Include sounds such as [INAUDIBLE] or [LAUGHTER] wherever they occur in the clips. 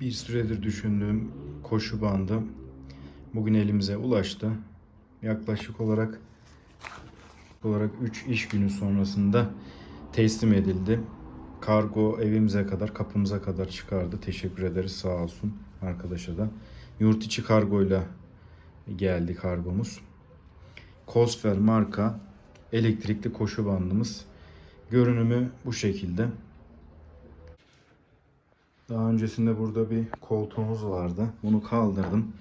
bir süredir düşündüğüm koşu bandı bugün elimize ulaştı. Yaklaşık olarak olarak 3 iş günü sonrasında teslim edildi. Kargo evimize kadar, kapımıza kadar çıkardı. Teşekkür ederiz sağ olsun arkadaşa da. Yurt içi kargoyla geldi kargomuz. Cosfer marka elektrikli koşu bandımız. Görünümü bu şekilde. Daha öncesinde burada bir koltuğumuz vardı. Bunu kaldırdım.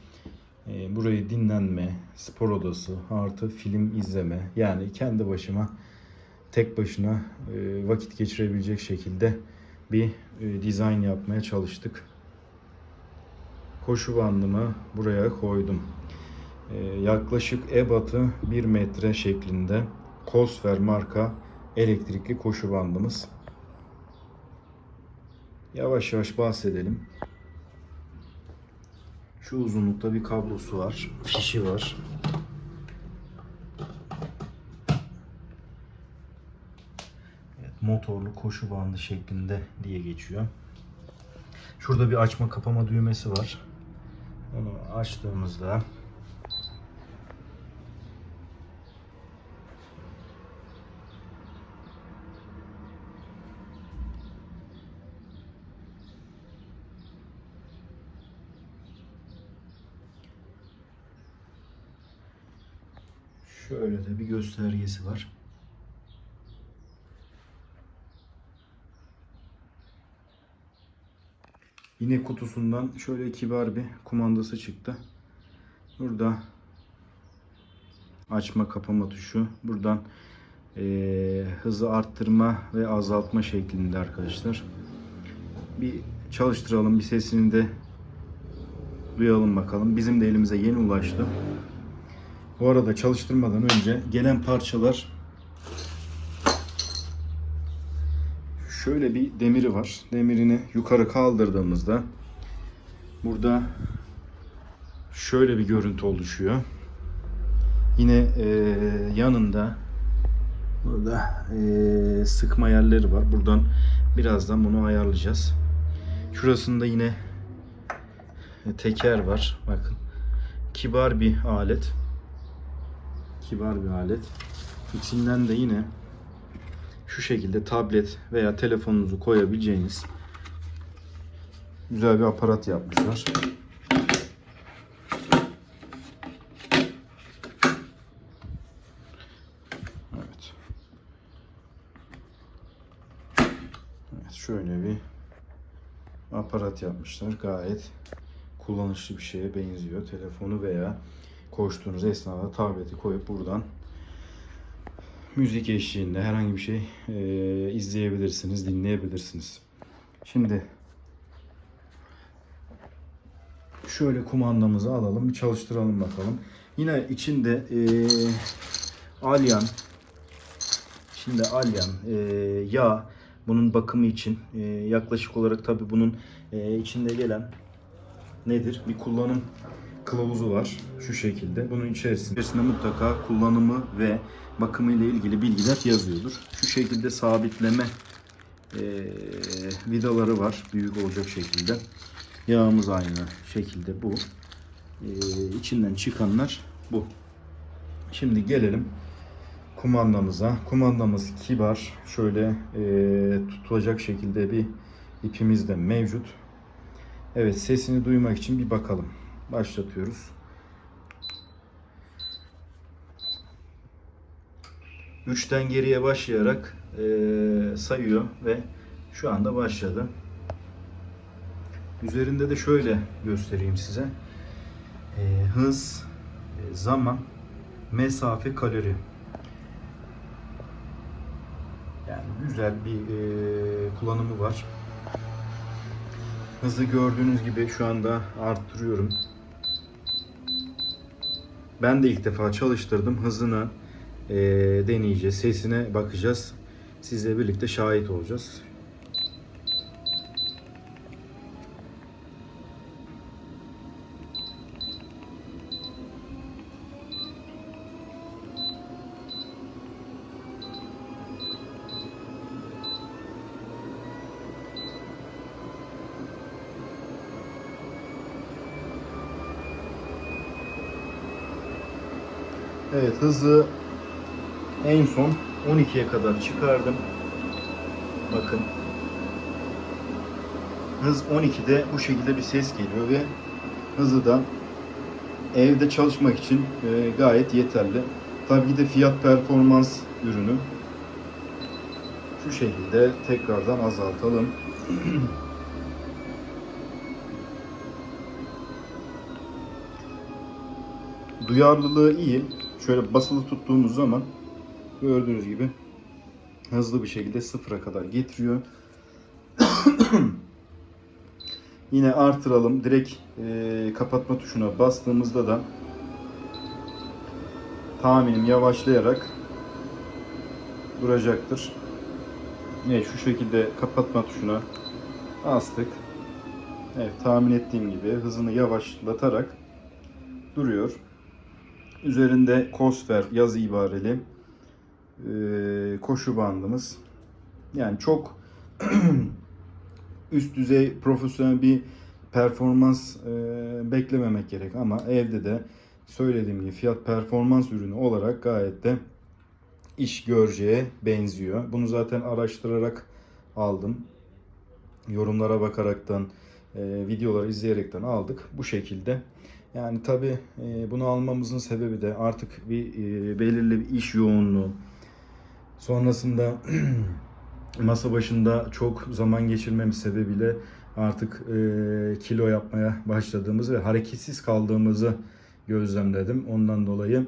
Ee, Burayı dinlenme, spor odası, artı film izleme. Yani kendi başıma, tek başına e, vakit geçirebilecek şekilde bir e, dizayn yapmaya çalıştık. Koşu bandımı buraya koydum. Ee, Yaklaşık ebatı 1 metre şeklinde Cosfer marka elektrikli koşu bandımız. Yavaş yavaş bahsedelim. Şu uzunlukta bir kablosu var. Fişi var. Evet, motorlu koşu bandı şeklinde diye geçiyor. Şurada bir açma kapama düğmesi var. Onu açtığımızda Şöyle de bir göstergesi var. Yine kutusundan şöyle kibar bir kumandası çıktı. Burada açma kapama tuşu. Buradan eee, hızı arttırma ve azaltma şeklinde arkadaşlar. Bir çalıştıralım, bir sesini de duyalım bakalım. Bizim de elimize yeni ulaştı. Bu arada çalıştırmadan önce gelen parçalar şöyle bir demiri var. Demirini yukarı kaldırdığımızda burada şöyle bir görüntü oluşuyor. Yine eee, yanında burada eee, sıkma yerleri var. Buradan birazdan bunu ayarlayacağız. Şurasında yine teker var. Bakın. Kibar bir alet kibar bir alet. İçinden de yine şu şekilde tablet veya telefonunuzu koyabileceğiniz güzel bir aparat yapmışlar. Evet. Evet şöyle bir aparat yapmışlar. Gayet kullanışlı bir şeye benziyor. Telefonu veya koştuğunuz esnada tableti koyup buradan müzik eşliğinde herhangi bir şey e, izleyebilirsiniz, dinleyebilirsiniz. Şimdi şöyle kumandamızı alalım, bir çalıştıralım bakalım. Yine içinde e, alyan, içinde alyan, e, yağ, bunun bakımı için e, yaklaşık olarak tabi bunun e, içinde gelen nedir? Bir kullanım kılavuzu var şu şekilde. Bunun içerisinde, içerisinde mutlaka kullanımı ve bakımı ile ilgili bilgiler yazıyordur. Şu şekilde sabitleme e, vidaları var büyük olacak şekilde. Yağımız aynı şekilde bu. E, içinden çıkanlar bu. Şimdi gelelim kumandamıza. Kumandamız kibar. Şöyle e, tutulacak şekilde bir ipimiz de mevcut. Evet sesini duymak için bir bakalım başlatıyoruz. Üçten geriye başlayarak e, sayıyor ve şu anda başladı. Üzerinde de şöyle göstereyim size. E, hız, e, zaman, mesafe, kalori. Yani güzel bir e, kullanımı var. Hızı gördüğünüz gibi şu anda arttırıyorum. Ben de ilk defa çalıştırdım. Hızını e, deneyeceğiz. Sesine bakacağız. Sizle birlikte şahit olacağız. Evet hızı en son 12'ye kadar çıkardım. Bakın. Hız 12'de bu şekilde bir ses geliyor ve hızı da evde çalışmak için e, gayet yeterli. Tabii ki de fiyat performans ürünü. Şu şekilde tekrardan azaltalım. [CLEARS THROAT] Duyarlılığı iyi. Şöyle basılı tuttuğumuz zaman gördüğünüz gibi hızlı bir şekilde sıfıra kadar getiriyor. [COUGHS] Yine artıralım. Direkt e, kapatma tuşuna bastığımızda da tahminim yavaşlayarak duracaktır. Evet şu şekilde kapatma tuşuna bastık. Evet tahmin ettiğim gibi hızını yavaşlatarak duruyor. Üzerinde Kosfer yazı ibareli e, koşu bandımız. Yani çok [CLEARS THROAT] üst düzey profesyonel bir performans e, beklememek gerek ama evde de söylediğim gibi fiyat performans ürünü olarak gayet de iş göreceğe benziyor. Bunu zaten araştırarak aldım. Yorumlara bakaraktan, e, videoları izleyerekten aldık. Bu şekilde. Yani tabi bunu almamızın sebebi de artık bir e, belirli bir iş yoğunluğu. Sonrasında [CLEARS THROAT] masa başında çok zaman geçirmemiz sebebiyle artık e, kilo yapmaya başladığımız ve hareketsiz kaldığımızı gözlemledim. Ondan dolayı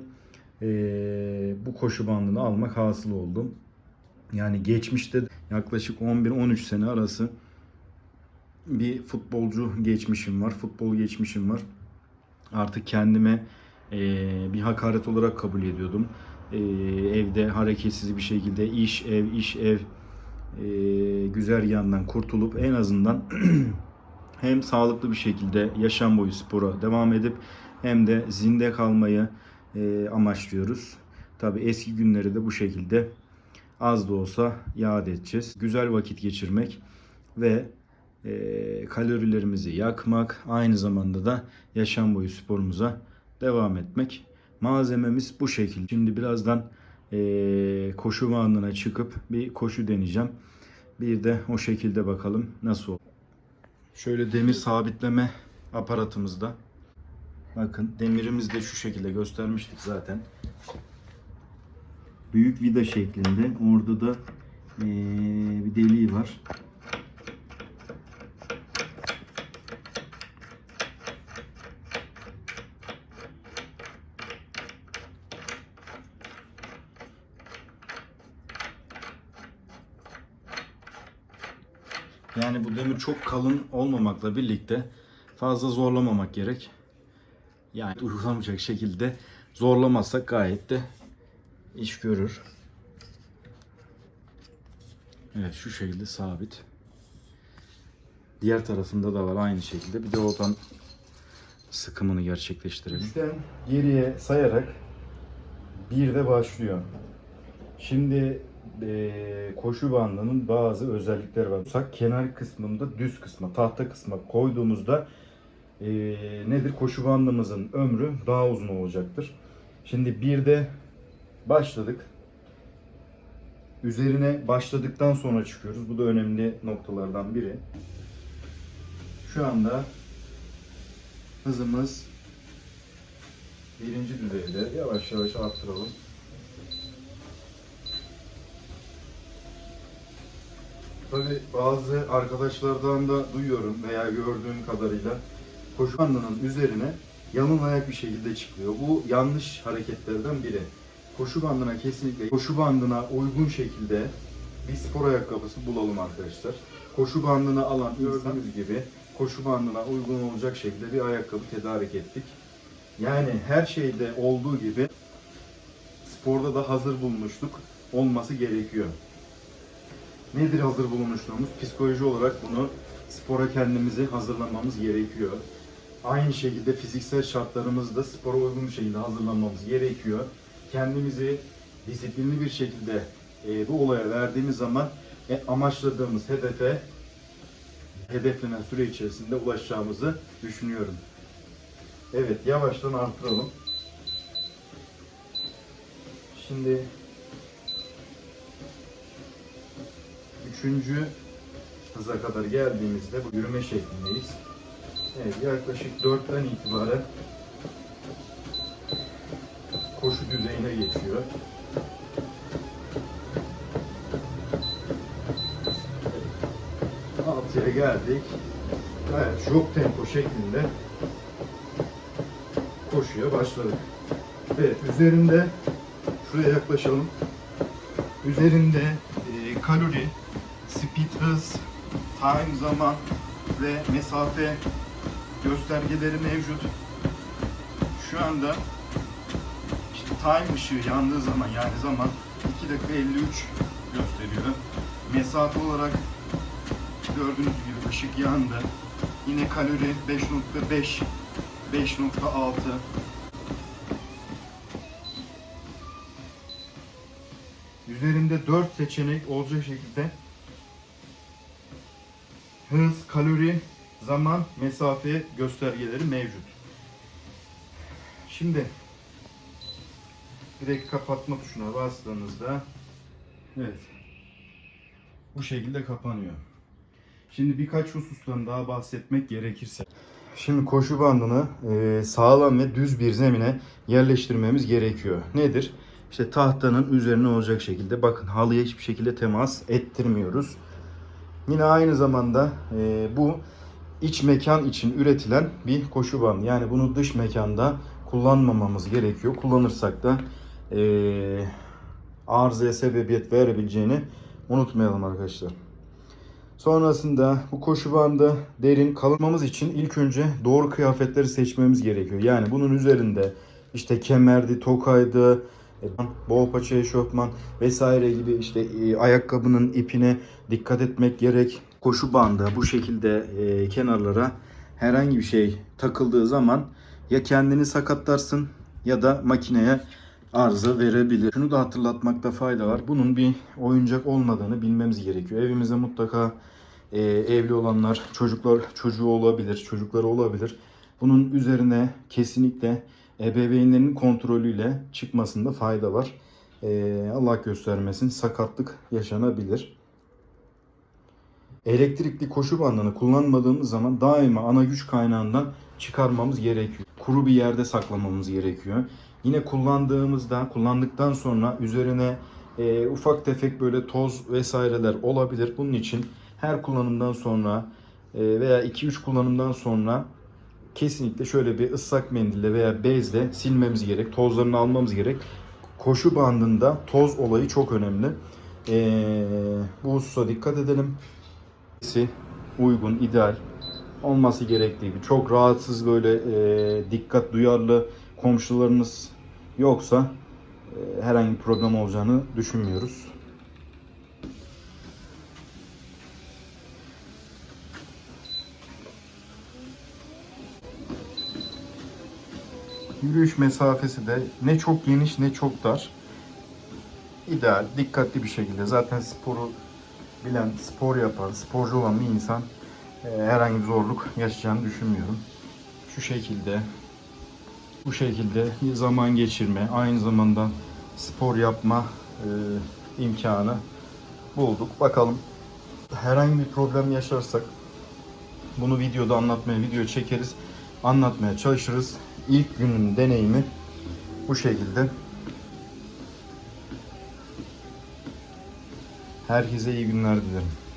e, bu koşu bandını almak hasıl oldum. Yani geçmişte yaklaşık 11-13 sene arası bir futbolcu geçmişim var. Futbol geçmişim var. Artık kendime e, bir hakaret olarak kabul ediyordum. E, evde hareketsiz bir şekilde iş, ev, iş, ev e, güzergahından kurtulup en azından [CLEARS THROAT] hem sağlıklı bir şekilde yaşam boyu spora devam edip hem de zinde kalmayı e, amaçlıyoruz. Tabi eski günleri de bu şekilde az da olsa yad edeceğiz. Güzel vakit geçirmek ve e, kalorilerimizi yakmak, aynı zamanda da yaşam boyu sporumuza devam etmek. Malzememiz bu şekilde. Şimdi birazdan e, koşu bandına çıkıp bir koşu deneyeceğim. Bir de o şekilde bakalım nasıl olur. Şöyle demir sabitleme aparatımızda. Bakın demirimizi de şu şekilde göstermiştik zaten. Büyük vida şeklinde. Orada da e, bir deliği var. Yani bu demir çok kalın olmamakla birlikte fazla zorlamamak gerek. Yani uygulamayacak şekilde zorlamazsak gayet de iş görür. Evet şu şekilde sabit. Diğer tarafında da var aynı şekilde. Bir de oradan sıkımını gerçekleştirelim. Üçten geriye sayarak bir de başlıyor. Şimdi e, koşu bandının bazı özellikleri var. Sak kenar kısmında düz kısma, tahta kısma koyduğumuzda e, nedir? Koşu bandımızın ömrü daha uzun olacaktır. Şimdi bir de başladık. Üzerine başladıktan sonra çıkıyoruz. Bu da önemli noktalardan biri. Şu anda hızımız birinci düzeyde. Yavaş yavaş arttıralım. Tabi bazı arkadaşlardan da duyuyorum veya gördüğüm kadarıyla koşu bandının üzerine yalın ayak bir şekilde çıkıyor. Bu yanlış hareketlerden biri. Koşu bandına kesinlikle koşu bandına uygun şekilde bir spor ayakkabısı bulalım arkadaşlar. Koşu bandını alan gördüğünüz gibi koşu bandına uygun olacak şekilde bir ayakkabı tedarik ettik. Yani her şeyde olduğu gibi sporda da hazır bulmuştuk olması gerekiyor. Nedir hazır bulunuşluğumuz? Psikoloji olarak bunu spora kendimizi hazırlamamız gerekiyor. Aynı şekilde fiziksel şartlarımızı da spora uygun bir şekilde hazırlamamız gerekiyor. Kendimizi disiplinli bir şekilde e, bu olaya verdiğimiz zaman e, amaçladığımız hedefe hedeflenen süre içerisinde ulaşacağımızı düşünüyorum. Evet, yavaştan artıralım. Şimdi üçüncü hıza kadar geldiğimizde bu yürüme şeklindeyiz. Evet yaklaşık 4'ten itibaren koşu düzeyine geçiyor. Altıya geldik. Evet, jog tempo şeklinde koşuya başladık. Evet, üzerinde şuraya yaklaşalım. Üzerinde e, kalori, speed hız, time zaman ve mesafe göstergeleri mevcut. Şu anda işte time ışığı yandığı zaman yani zaman 2 dakika 53 gösteriyor. Mesafe olarak gördüğünüz gibi ışık yandı. Yine kalori 5.5 5.6 Üzerinde 4 seçenek olacak şekilde hız, kalori, zaman, mesafe göstergeleri mevcut. Şimdi direkt kapatma tuşuna bastığınızda evet bu şekilde kapanıyor. Şimdi birkaç husustan daha bahsetmek gerekirse. Şimdi koşu bandını e, sağlam ve düz bir zemine yerleştirmemiz gerekiyor. Nedir? İşte tahtanın üzerine olacak şekilde. Bakın halıya hiçbir şekilde temas ettirmiyoruz. Yine aynı zamanda e, bu iç mekan için üretilen bir koşu bandı. Yani bunu dış mekanda kullanmamamız gerekiyor. Kullanırsak da e, arızaya sebebiyet verebileceğini unutmayalım arkadaşlar. Sonrasında bu koşu bandı derin kalınmamız için ilk önce doğru kıyafetleri seçmemiz gerekiyor. Yani bunun üzerinde işte kemerdi, tokaydı, bol paça eşofman vesaire gibi işte e, ayakkabının ipine dikkat etmek gerek. Koşu bandı bu şekilde e, kenarlara herhangi bir şey takıldığı zaman ya kendini sakatlarsın ya da makineye arıza verebilir. Şunu da hatırlatmakta fayda var. Bunun bir oyuncak olmadığını bilmemiz gerekiyor. Evimizde mutlaka e, evli olanlar, çocuklar çocuğu olabilir, çocukları olabilir. Bunun üzerine kesinlikle ebeveynlerin kontrolüyle çıkmasında fayda var. E, Allah göstermesin sakatlık yaşanabilir. Elektrikli koşu bandını kullanmadığımız zaman daima ana güç kaynağından çıkarmamız gerekiyor. Kuru bir yerde saklamamız gerekiyor. Yine kullandığımızda, kullandıktan sonra üzerine e, ufak tefek böyle toz vesaireler olabilir. Bunun için her kullanımdan sonra e, veya 2-3 kullanımdan sonra kesinlikle şöyle bir ıslak mendille veya bezle silmemiz gerek. Tozlarını almamız gerek. Koşu bandında toz olayı çok önemli. E, bu hususa dikkat edelim. Uygun, ideal olması gerektiği gibi. Çok rahatsız böyle e, dikkat duyarlı komşularınız yoksa e, herhangi bir problem olacağını düşünmüyoruz. Yürüyüş mesafesi de ne çok geniş ne çok dar. İdeal, dikkatli bir şekilde. Zaten sporu bilen, spor yapan, sporcu olan bir insan e, herhangi bir zorluk yaşayacağını düşünmüyorum. Şu şekilde bu şekilde zaman geçirme, aynı zamanda spor yapma e, imkanı bulduk. Bakalım herhangi bir problem yaşarsak bunu videoda anlatmaya, video çekeriz, anlatmaya çalışırız. İlk günün deneyimi bu şekilde. Herkese iyi günler dilerim.